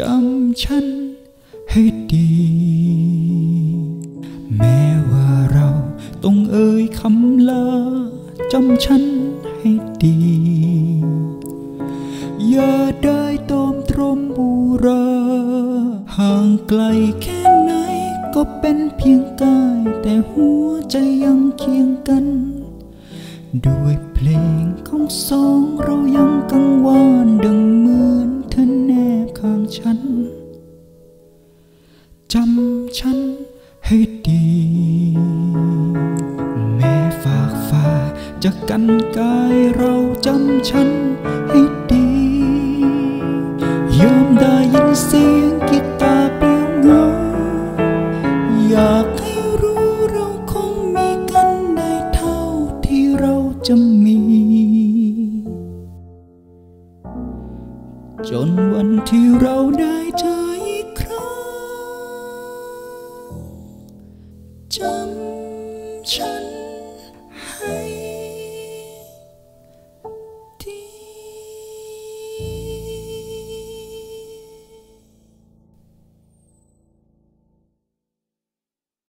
จำฉันให้ดี แม้ว่าเราต้องเอ่ยคำลาจำฉันให้ดี อย่าได้ตอมตรมบูรา ห่างไกลแค่ไหนก็เป็นเพียงกาย แต่หัวใจยังเคียงกัน ด้วยเพลงของสองเรายังางฉันจำฉันให้ดี แม้ฝากฟ้าจะกันกายเราจำฉันให้ดียอมได้ยินเสียงกีตาร์เปลี่ยวเหงอยากให้รู้เราคงมีกันได้เท่าที่เราจะมี จนวันที่เราได้เจออีกครั้งจำฉัน